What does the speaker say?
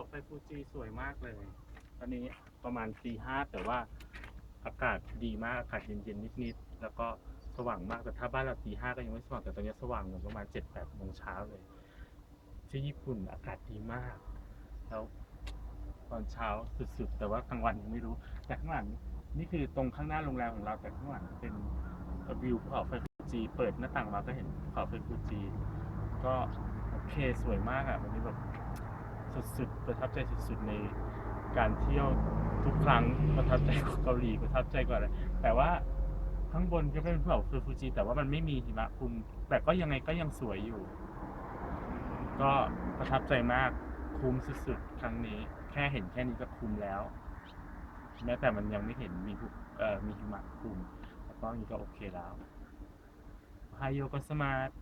เขาไฟฟูจิสวยมากเลย ตอนนี้ประมาณตีห้าแต่ว่าอากาศดีมากอากาศเย็นๆนิดๆแล้วก็สว่างมากแต่ถ้าบ้านเราตีห้าก็ยังไม่สว่างแต่ตอนนี้สว่างประมาณเจ็ดแปดโมงเช้าเลย ที่ญี่ปุ่นอากาศดีมาก แล้วตอนเช้าสุดๆ แต่ว่ากลางวันยังไม่รู้ แต่ข้างหลังนี่คือตรงข้างหน้าโรงแรมของเราแต่ข้างหลังเป็นวิวภูเขาไฟฟูจิเปิดหน้าต่างมาก็เห็นภูเขาไฟฟูจิก็โอเคสวยมากอะวันนี้แบบ สุดๆ ประทับใจสุดๆในการเที่ยวทุกครั้งประทับใจกว่าเกาหลีประทับใจกว่าอะไรแต่ว่าข้างบนก็เป็นภูเขาไฟฟูจิแต่ว่ามันไม่มีหิมะคลุมแต่ก็ยังไงก็ยังสวยอยู่ ก็ประทับใจมากคุ้มสุดๆ ครั้งนี้ แค่เห็นแค่นี้ก็คุ้มแล้ว แม้แต่มันยังไม่เห็นมีภูเอ่อมีหิมะคลุมแต่ก็อย่านี้ก็โอเคแล้วไฮโยโกสมาร์